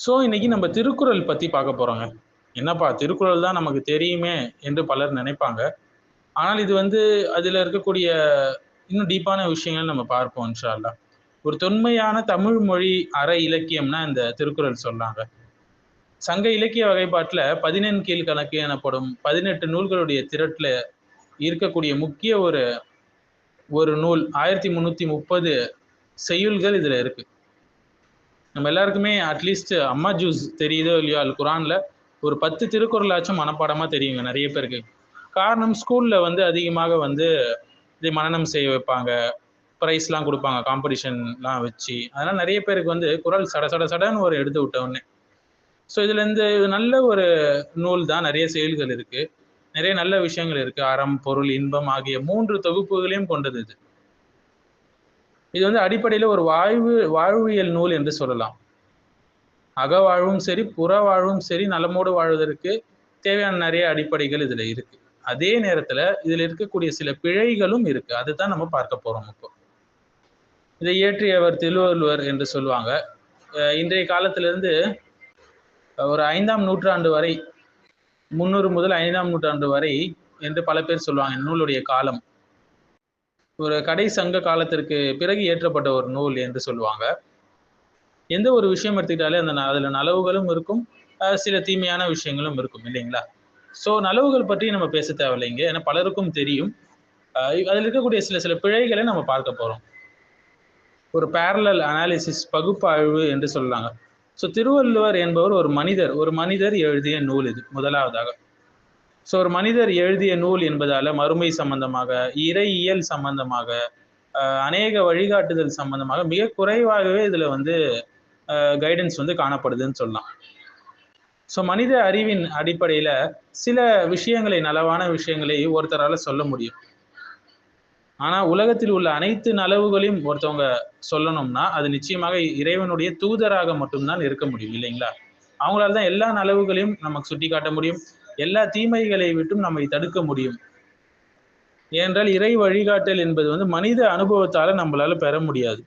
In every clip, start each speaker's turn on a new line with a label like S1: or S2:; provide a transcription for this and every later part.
S1: So இன்னைக்கு நம்ம திருக்குறள் பற்றி பார்க்க போகிறோங்க என்னப்பா திருக்குறள் தான் நமக்கு தெரியுமே என்று பலர் நினைப்பாங்க. ஆனால் இது வந்து அதில் இருக்கக்கூடிய இன்னும் டீப்பான விஷயங்கள் நம்ம பார்ப்போம் இன்ஷா ஒரு தொன்மையான தமிழ் மொழி அற இலக்கியம்னா இந்த திருக்குறள் சொல்லாங்க சங்க இலக்கிய வகைப்பாட்டில் பதினெண் கீழ் கணக்கு எனப்படும் பதினெட்டு நூல்களுடைய திரட்டில் இருக்கக்கூடிய முக்கிய ஒரு ஒரு நூல் ஆயிரத்தி முந்நூற்றி முப்பது செய்யுள்கள் இதில் இருக்குது நம்ம எல்லாருக்குமே அட்லீஸ்ட் அம்மா ஜூஸ் தெரியுதோ இல்லையோ அல் குரானில் ஒரு பத்து திருக்குறளாச்சும் மனப்பாடமாக தெரியுங்க நிறைய பேருக்கு. காரணம் ஸ்கூலில் வந்து அதிகமாக வந்து இதை மனநம் செய்ய வைப்பாங்க. ப்ரைஸ்லாம் கொடுப்பாங்க காம்படிஷன்லாம் வச்சு. அதனால் நிறைய பேருக்கு வந்து குரல் சட சட சடன்னு ஒரு எடுத்து விட்ட உடனே. ஸோ இதுலேருந்து நல்ல ஒரு நூல் தான் நிறைய செயல்கள் இருக்குது நிறைய நல்ல விஷயங்கள் இருக்குது அறம் பொருள் இன்பம் ஆகிய மூன்று தொகுப்புகளையும் கொண்டது இது. இது வந்து அடிப்படையில் ஒரு வாழ்வு வாழ்வியல் நூல் என்று சொல்லலாம். அகவாழ்வும் சரி புற வாழ்வும் சரி நலமோடு வாழ்வதற்கு தேவையான நிறைய அடிப்படைகள் இதுல இருக்கு. அதே நேரத்துல இதுல இருக்கக்கூடிய சில பிழைகளும் இருக்கு. அதுதான் நம்ம பார்க்க போறோம் இப்போ. இதை இயற்றியவர் திருவள்ளுவர் என்று சொல்லுவாங்க. இன்றைய காலத்திலிருந்து ஒரு ஐந்தாம் நூற்றாண்டு வரை முன்னூறு முதல் ஐந்தாம் நூற்றாண்டு வரை என்று பல பேர் சொல்லுவாங்க. நூலுடைய காலம். ஒரு கடை சங்க காலத்திற்கு பிறகு இயற்றப்பட்ட ஒரு நூல் என்று சொல்லுவாங்க. எந்த ஒரு விஷயம் எடுத்துக்கிட்டாலே அந்த அதில் நலவுகளும் இருக்கும் சில தீமையான விஷயங்களும் இருக்கும் இல்லைங்களா? ஸோ நலவுகள் பற்றி நம்ம பேச தேவையில்லைங்க ஏன்னா பலருக்கும் தெரியும். அதில் இருக்கக்கூடிய சில சில பிழைகளை நம்ம பார்க்க போகிறோம் ஒரு பேரலல் அனாலிசிஸ் பகுப்பாய்வு என்று சொல்லலாங்க ஸோ திருவள்ளுவர் என்பவர் ஒரு மனிதர் ஒரு மனிதர் எழுதிய நூல் இது முதலாவதாக. ஸோ ஒரு மனிதர் எழுதிய நூல் என்பதால மறுமை சம்பந்தமாக இறையியல் சம்பந்தமாக அநேக வழிகாட்டுதல் சம்பந்தமாக மிக குறைவாகவே இதுல வந்து கைடன்ஸ் வந்து காணப்படுதுன்னு சொல்லலாம். ஸோ மனித அறிவின் அடிப்படையில சில விஷயங்களை நலவான விஷயங்களை ஒருத்தரால சொல்ல முடியும். ஆனா உலகத்தில் உள்ள அனைத்து நலவுகளையும் ஒருத்தவங்க சொல்லணும்னா அது நிச்சயமாக இறைவனுடைய தூதராக மட்டும்தான் இருக்க முடியும் இல்லைங்களா? அவங்களால தான் எல்லா நலவுகளையும் நமக்கு சுட்டி காட்ட முடியும். எல்லா தீமைகளை விட்டும் நம்மை தடுக்க முடியும். ஏனென்றால் இறை வழிகாட்டல் என்பது வந்து மனித அனுபவத்தால நம்மளால பெற முடியாது.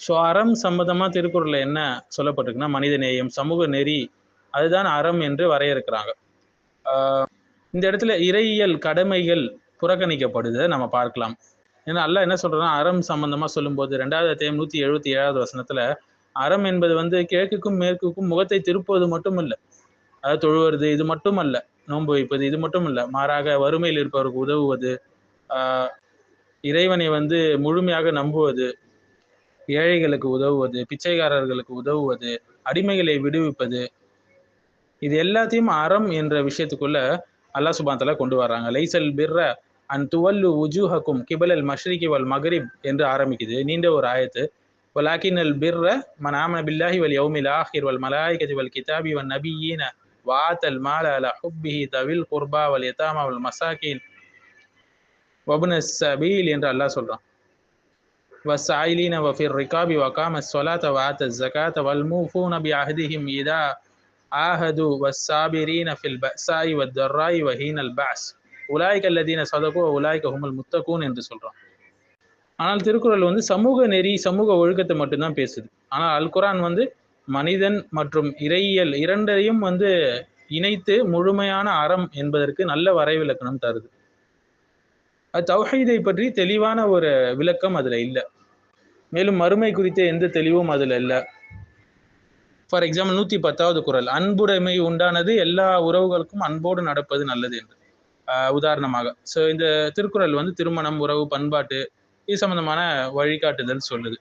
S1: ஸோ அறம் சம்பந்தமா திருக்குறள்ல என்ன சொல்லப்பட்டிருக்குன்னா மனித நேயம் சமூக நெறி அதுதான் அறம் என்று வரையறுக்கிறாங்க. இந்த இடத்துல இறையியல் கடமைகள் புறக்கணிக்கப்படுது நம்ம பார்க்கலாம். ஏன்னா அல்ல என்ன சொல்றோம்னா அறம் சம்பந்தமா சொல்லும்போது ரெண்டாவது அத்தியம் நூத்தி எழுபத்தி ஏழாவது வசனத்துல அறம் என்பது வந்து கிழக்குக்கும் மேற்குக்கும் முகத்தை திருப்புவது மட்டும் இல்லை அதாவது தொழுவது இது மட்டுமல்ல நோன்பு வைப்பது இது மட்டும் மாறாக வறுமையில் இருப்பவருக்கு உதவுவது இறைவனை வந்து முழுமையாக நம்புவது ஏழைகளுக்கு உதவுவது பிச்சைக்காரர்களுக்கு உதவுவது அடிமைகளை விடுவிப்பது இது எல்லாத்தையும் அறம் என்ற விஷயத்துக்குள்ள அல்லா சுபாந்தலா கொண்டு வர்றாங்க. லைசல் பிர்ர அன் துவல்லு உஜூஹக்கும் கிபலல் மஷ்ரிகி வல் மகரிப் என்று ஆரம்பிக்குது. நீண்ட ஒரு ஆயத்து. வலாக்கின் அல் பிர்ர மன் ஆமன பில்லாஹி வல் யௌமில் ஆஹிர் வல் மலாய்கதி வல் கிதாபி வல் நபியீன வாத் அல் மால அல ஹுப்பிஹி தவில் குர்பா வல் யதாமா வல் மசாக்கின் வபுன சபீல் என்று அல்லாஹ் சொல்றான் والسائلين وفي الركاب وقام الصلاة وآتى الزكاة والموفون بعهدهم إذا عاهدوا والصابرين في البأساء والضراء وحين البعث உலாய்க அல்லதீன சதகோ உலாய்க ஹுமல் முத்தகூன் என்று சொல்றான் ஆனால் திருக்குறள் வந்து சமூக நெறி சமூக ஒழுக்கத்தை மட்டும்தான் பேசுது ஆனால் அல் குரான் வந்து மனிதன் மற்றும் இறையியல் இரண்டையும் வந்து இணைத்து முழுமையான அறம் என்பதற்கு நல்ல வரைவிலக்கணம் தருது. அது தௌஹீதை பற்றி தெளிவான ஒரு விளக்கம் அதுல இல்லை. மேலும் மறுமை குறித்த எந்த தெளிவும் அதுல இல்லை. ஃபார் எக்ஸாம்பிள் நூத்தி பத்தாவது குரல் அன்புடைமை உண்டானது எல்லா உறவுகளுக்கும் அன்போடு நடப்பது நல்லது என்று. உதாரணமாக ஸோ இந்த திருக்குறள் வந்து திருமணம் உறவு பண்பாட்டு இது சம்பந்தமான வழிகாட்டுதல் சொல்லுது.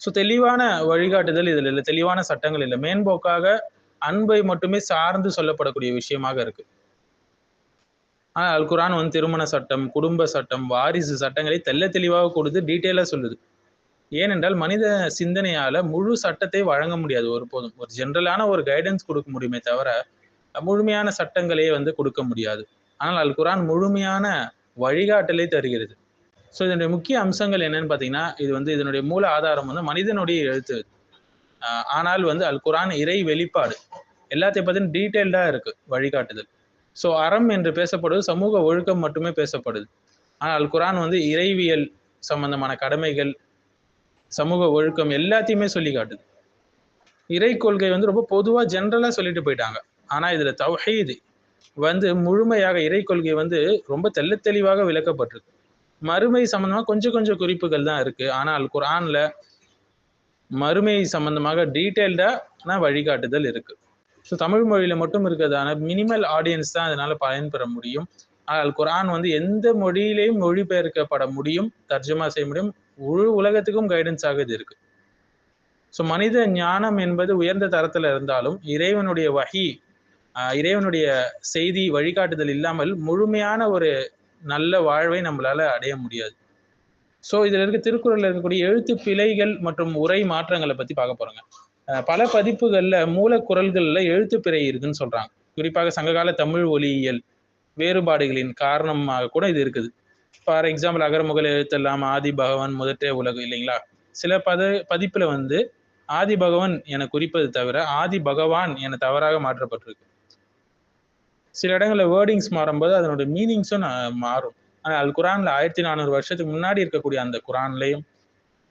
S1: ஸோ தெளிவான வழிகாட்டுதல் இதில் இல்லை. தெளிவான சட்டங்கள் இல்லை. மேம்போக்காக அன்பை மட்டுமே சார்ந்து சொல்லப்படக்கூடிய விஷயமாக இருக்கு. ஆனால் அல் குரான் வந்து திருமண சட்டம் குடும்ப சட்டம் வாரிசு சட்டங்களை தெல்ல தெளிவாக கொடுத்து டீட்டெயிலாக சொல்லுது. ஏனென்றால் மனித சிந்தனையால முழு சட்டத்தை வழங்க முடியாது ஒருபோதும். ஒரு ஜென்ரலான ஒரு கைடன்ஸ் கொடுக்க முடியுமே தவிர முழுமையான சட்டங்களையே வந்து கொடுக்க முடியாது. ஆனால் அல் குரான் முழுமையான வழிகாட்டலை தருகிறது. ஸோ இதனுடைய முக்கிய அம்சங்கள் என்னன்னு பார்த்தீங்கன்னா இது வந்து இதனுடைய மூல ஆதாரம் வந்து மனிதனுடைய எழுத்து. ஆனால் வந்து அல் குரான் இறை வெளிப்பாடு. எல்லாத்தையும் பார்த்தீங்கன்னா டீட்டெயில்டாக இருக்கு வழிகாட்டுதல். ஸோ அறம் என்று பேசப்படுவது சமூக ஒழுக்கம் மட்டுமே பேசப்படுது. ஆனால் அல் குரான் வந்து இறைவியல் சம்பந்தமான கடமைகள் சமூக ஒழுக்கம் எல்லாத்தையுமே சொல்லி காட்டுது. இறை கொள்கை வந்து ரொம்ப பொதுவாக ஜென்ரலாக சொல்லிட்டு போயிட்டாங்க. ஆனால் இதில் தவஹீது வந்து முழுமையாக இறை கொள்கை வந்து ரொம்ப தெல்ல தெளிவாக விளக்கப்பட்டிருக்கு. மறுமை சம்பந்தமாக கொஞ்சம் கொஞ்சம் குறிப்புகள் தான் இருக்குது ஆனால் குரானில் மறுமை சம்பந்தமாக டீட்டெயில்டான வழிகாட்டுதல் இருக்குது ஸோ தமிழ் மொழியில் மட்டும் இருக்கிறதான மினிமல் ஆடியன்ஸ் தான் அதனால் பயன்பெற முடியும். ஆனால் குரான் வந்து எந்த மொழியிலையும் மொழிபெயர்க்கப்பட முடியும் தர்ஜமா செய்ய முடியும். முழு உலகத்துக்கும் கைடன்ஸ் ஆக இது இருக்கு. ஸோ மனித ஞானம் என்பது உயர்ந்த தரத்தில் இருந்தாலும் இறைவனுடைய வகி இறைவனுடைய செய்தி வழிகாட்டுதல் இல்லாமல் முழுமையான ஒரு நல்ல வாழ்வை நம்மளால அடைய முடியாது. ஸோ இதுல இருக்க திருக்குறள்ல இருக்கக்கூடிய எழுத்து பிழைகள் மற்றும் உரை மாற்றங்களை பத்தி பார்க்க போறோங்க. பல பதிப்புகள்ல மூலக்குரல்கள்ல எழுத்து பிழை இருக்குன்னு சொல்றாங்க. குறிப்பாக சங்ககால தமிழ் ஒலியியல் வேறுபாடுகளின் காரணமாக கூட இது இருக்குது. ஃபார் எக்ஸாம்பிள் அகரமுகல் எழுத்தெல்லாம் ஆதி பகவான் முதற்றே உலகு இல்லைங்களா? சில பத பதிப்புல வந்து ஆதி பகவான் என குறிப்பது தவிர ஆதி பகவான் என தவறாக மாற்றப்பட்டிருக்கு. சில இடங்களில் வேர்டிங்ஸ் மாறும்போது அதனோட மீனிங்ஸும் மாறும். ஆனால் குரான்ல ஆயிரத்தி நானூறு வருஷத்துக்கு முன்னாடி இருக்கக்கூடிய அந்த குரான்லையும்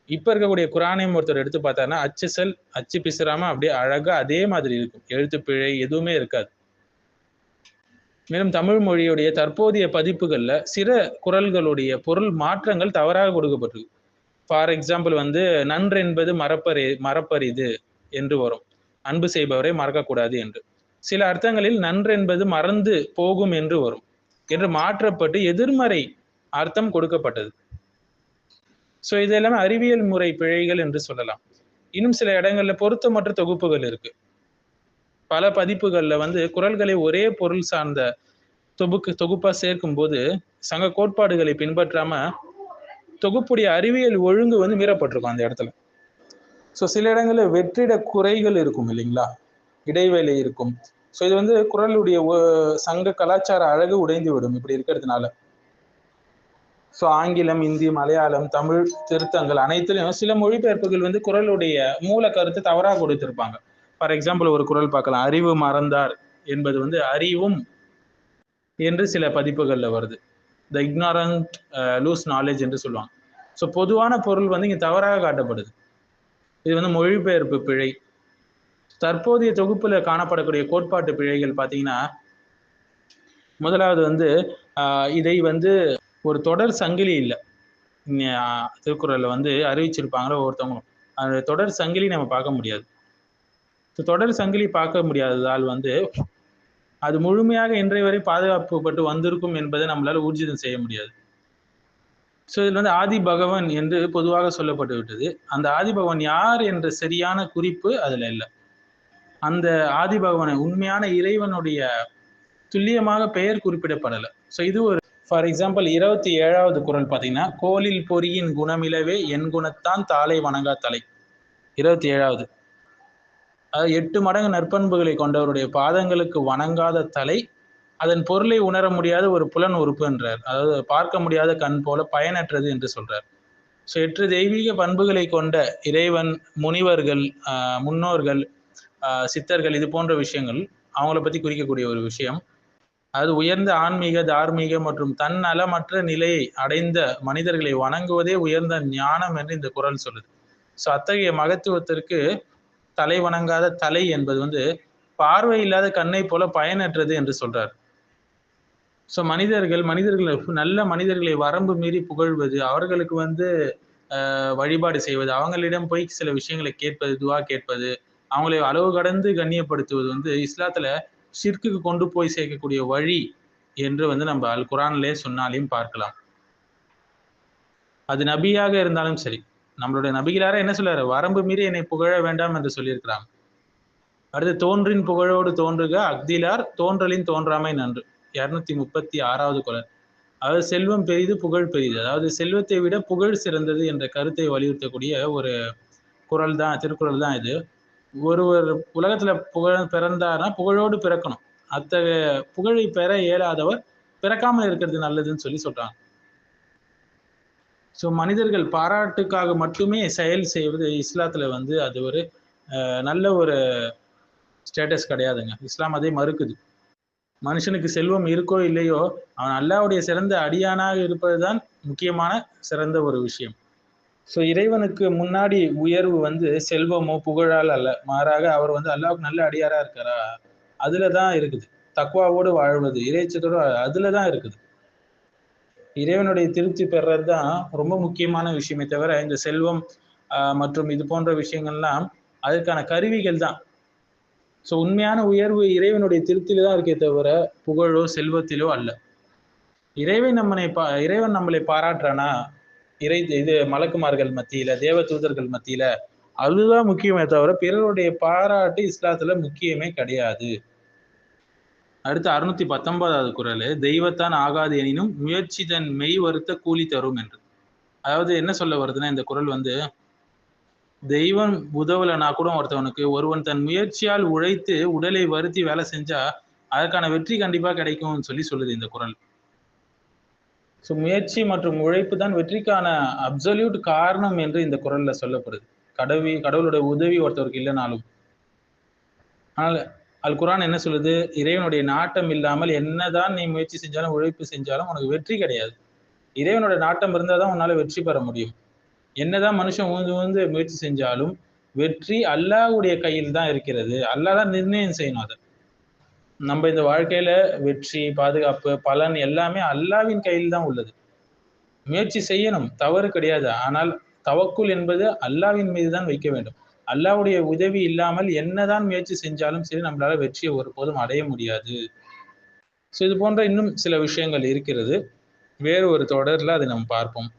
S1: இப்போ இருக்கக்கூடிய குரானையும் ஒருத்தர் எடுத்து பார்த்தாருன்னா அச்சு செல் அச்சு பிசுறாமல் அப்படியே அழகா அதே மாதிரி இருக்கும். எழுத்து பிழை எதுவுமே இருக்காது. மேலும் தமிழ் மொழியுடைய தற்போதைய பதிப்புகள்ல சில குரல்களுடைய பொருள் மாற்றங்கள் தவறாக கொடுக்கப்பட்டிருக்கு. ஃபார் எக்ஸாம்பிள் வந்து நன்று என்பது மறப்பறி மறப்பரிது என்று வரும். அன்பு செய்பவரை மறக்கக்கூடாது என்று. சில அர்த்தங்களில் நன்று என்பது மறந்து போகும் என்று வரும் என்று மாற்றப்பட்டு எதிர்மறை அர்த்தம் கொடுக்கப்பட்டது. ஸோ இது எல்லாமே அறிவியல் முறை பிழைகள் என்று சொல்லலாம். இன்னும் சில இடங்கள்ல பொருத்தமற்ற தொகுப்புகள் இருக்கு. பல பதிப்புகள்ல வந்து குரல்களை ஒரே பொருள் சார்ந்த தொகுக்கு தொகுப்பா சேர்க்கும் போது சங்க கோட்பாடுகளை பின்பற்றாம தொகுப்புடைய அறிவியல் ஒழுங்கு வந்து மீறப்பட்டிருக்கும் அந்த இடத்துல. ஸோ சில இடங்களில் வெற்றிட குறைகள் இருக்கும் இல்லைங்களா? இடைவேளை இருக்கும். ஸோ இது வந்து குரலுடைய சங்க கலாச்சார அழகு உடைந்து விடும் இப்படி இருக்கிறதுனால. ஸோ ஆங்கிலம் இந்தி மலையாளம் தமிழ் திருத்தங்கள் அனைத்துலையும் சில மொழிபெயர்ப்புகள் வந்து குரலுடைய மூல கருத்து தவறாக கொடுத்திருப்பாங்க ஃபார் எக்ஸாம்பிள் ஒரு குரல் பார்க்கலாம். அறிவு மறந்தார் என்பது வந்து அறிவும் என்று சில பதிப்புகள்ல வருது. த இக்னாரண்ட் லூஸ் நாலேஜ் என்று சொல்லுவாங்க. ஸோ பொதுவான பொருள் வந்து இங்கே தவறாக காட்டப்படுது. இது வந்து மொழிபெயர்ப்பு பிழை. தற்போதைய தொகுப்புல காணப்படக்கூடிய கோட்பாட்டு பிழைகள் பார்த்தீங்கன்னா முதலாவது வந்து இதை வந்து ஒரு தொடர் சங்கிலி இல்லை. திருக்குறள்ல வந்து அறிவிச்சிருப்பாங்களோ ஒருத்தவங்களும் அந்த தொடர் சங்கிலி நம்ம பார்க்க முடியாது. தொடர் சங்கிலி பார்க்க முடியாததால் வந்து அது முழுமையாக இன்றைய வரை பாதுகாப்புப்பட்டு வந்திருக்கும் என்பதை நம்மளால் ஊர்ஜிதம் செய்ய முடியாது. ஸோ இதில் வந்து ஆதி பகவன் என்று பொதுவாக சொல்லப்பட்டு விட்டது. அந்த ஆதி பகவன் யார் என்ற சரியான குறிப்பு அதில் இல்லை. அந்த ஆதி பகவானை உண்மையான இறைவனுடைய துல்லியமாக பெயர் குறிப்பிடப்படலை. ஸோ இது ஒரு ஃபார் எக்ஸாம்பிள் இருபத்தி ஏழாவது குரல் பார்த்தீங்கன்னா கோலில் பொறியின் குணமிலவே என் குணத்தான் தாளை வணங்கா தலை. இருபத்தி ஏழாவது. அதாவது எட்டு மடங்கு நற்பண்புகளை கொண்டவருடைய பாதங்களுக்கு வணங்காத தலை அதன் பொருளை உணர முடியாத ஒரு புலன் உறுப்பு என்றார். அதாவது பார்க்க முடியாத கண் போல பயனற்றது என்று சொல்றார். ஸோ எட்டு தெய்வீக பண்புகளை கொண்ட இறைவன் முனிவர்கள் முன்னோர்கள் சித்தர்கள் இது போன்ற விஷயங்கள் அவங்கள பற்றி குறிக்கக்கூடிய ஒரு விஷயம். அது உயர்ந்த ஆன்மீக தார்மீக மற்றும் தன்னலமற்ற நிலையை அடைந்த மனிதர்களை வணங்குவதே உயர்ந்த ஞானம் என்று இந்த குரல் சொல்லுது. ஸோ அத்தகைய மகத்துவத்திற்கு தலை வணங்காத தலை என்பது வந்து பார்வை இல்லாத கண்ணை போல பயனற்றது என்று சொல்றார். ஸோ மனிதர்கள் மனிதர்களை நல்ல மனிதர்களை வரம்பு மீறி புகழ்வது அவர்களுக்கு வந்து வழிபாடு செய்வது அவங்களிடம் போய் சில விஷயங்களை கேட்பது துவா கேட்பது அவங்களை அளவு கடந்து கண்ணியப்படுத்துவது வந்து இஸ்லாத்துல ஷிர்க்குக்கு கொண்டு போய் சேர்க்கக்கூடிய வழி என்று வந்து நம்ம அல் குரான்லே சொன்னாலையும் பார்க்கலாம். அது நபியாக இருந்தாலும் சரி நம்மளுடைய நபிகளார என்ன சொல்றாரு? வரம்பு மீறி என்னை புகழ வேண்டாம் என்று சொல்லியிருக்கிறாங்க. அடுத்து தோன்றின் புகழோடு தோன்றுக அக்திலார் தோன்றலின் தோன்றாமை நன்று. இருநூத்தி முப்பத்தி ஆறாவது குரல். அதாவது செல்வம் பெரிது புகழ் பெரிது. அதாவது செல்வத்தை விட புகழ் சிறந்தது என்ற கருத்தை வலியுறுத்தக்கூடிய ஒரு குரல் தான் திருக்குறள் தான் இது. ஒருவர் உலகத்துல புகழ் பிறந்தார்னா புகழோடு பிறக்கணும். அத்தகைய புகழை பெற இயலாதவர் பிறக்காமல் இருக்கிறது நல்லதுன்னு சொல்லி சொல்றாங்க. ஸோ மனிதர்கள் பாராட்டுக்காக மட்டுமே செயல் செய்வது இஸ்லாத்துல வந்து அது ஒரு நல்ல ஒரு ஸ்டேட்டஸ் கிடையாதுங்க. இஸ்லாம் அதை மறுக்குது. மனுஷனுக்கு செல்வம் இருக்கோ இல்லையோ அவன் அல்லாவுடைய சிறந்த அடியானாக இருப்பதுதான் முக்கியமான சிறந்த ஒரு விஷயம். ஸோ இறைவனுக்கு முன்னாடி உயர்வு வந்து செல்வமோ புகழால் அல்ல. மாறாக அவர் வந்து அல்லாவுக்கு நல்ல அடியாரா இருக்காரா? அதுல தான் இருக்குது. தக்குவாவோடு வாழ்வது இறைச்சத்தோடு அதுல தான் இருக்குது. இறைவனுடைய திருப்தி பெறது தான் ரொம்ப முக்கியமான விஷயமே தவிர இந்த செல்வம் மற்றும் இது போன்ற விஷயங்கள்லாம் அதற்கான கருவிகள் தான். ஸோ உண்மையான உயர்வு இறைவனுடைய திருப்தியில தான் இருக்கே தவிர புகழோ செல்வத்திலோ அல்ல. இறைவன் நம்மனை பா இறைவன் நம்மளை பாராட்டுறானா? இறை இது மலக்குமார்கள் மத்தியில தேவ தூதர்கள் மத்தியில அதுதான் முக்கியமே தவிர பிறருடைய பாராட்டு இஸ்லாத்துல முக்கியமே கிடையாது. அடுத்து அறுநூத்தி பத்தொன்பதாவது குரல் தெய்வத்தான் ஆகாது எனினும் முயற்சி தன் மெய் வருத்த கூலி தரும் என்று. அதாவது என்ன சொல்ல வருதுன்னா இந்த குரல் வந்து தெய்வம் உதவலைனா கூட ஒருத்தவனுக்கு ஒருவன் தன் முயற்சியால் உழைத்து உடலை வருத்தி வேலை செஞ்சா அதற்கான வெற்றி கண்டிப்பா கிடைக்கும்னு சொல்லி சொல்லுது இந்த குரல். ஸோ முயற்சி மற்றும் உழைப்பு தான் வெற்றிக்கான அப்சல்யூட் காரணம் என்று இந்த குரல்ல சொல்லப்படுது. கடவி கடவுளுடைய உதவி ஒருத்தவருக்கு இல்லைனாலும். ஆனால் அல் குரான் என்ன சொல்லுது? இறைவனுடைய நாட்டம் இல்லாமல் என்னதான் நீ முயற்சி செஞ்சாலும் உழைப்பு செஞ்சாலும் உனக்கு வெற்றி கிடையாது. இறைவனுடைய நாட்டம் இருந்தால் தான் உன்னால வெற்றி பெற முடியும். என்னதான் மனுஷன் ஊந்து ஊந்து முயற்சி செஞ்சாலும் வெற்றி அல்லாஹ்வுடைய கையில் தான் இருக்கிறது. அல்லாஹ் தான் நிர்ணயம் செய்யணும் அதை. நம்ம இந்த வாழ்க்கையில வெற்றி பாதுகாப்பு பலன் எல்லாமே அல்லாவின் கையில் தான் உள்ளது. முயற்சி செய்யணும். தவறு கிடையாது. ஆனால் தவக்குள் என்பது அல்லாவின் மீது தான் வைக்க வேண்டும். அல்லாவுடைய உதவி இல்லாமல் என்னதான் முயற்சி செஞ்சாலும் சரி நம்மளால வெற்றியை ஒருபோதும் அடைய முடியாது. ஸோ இது போன்ற இன்னும் சில விஷயங்கள் இருக்கிறது. வேறு ஒரு தொடர்ல அதை நம்ம பார்ப்போம்.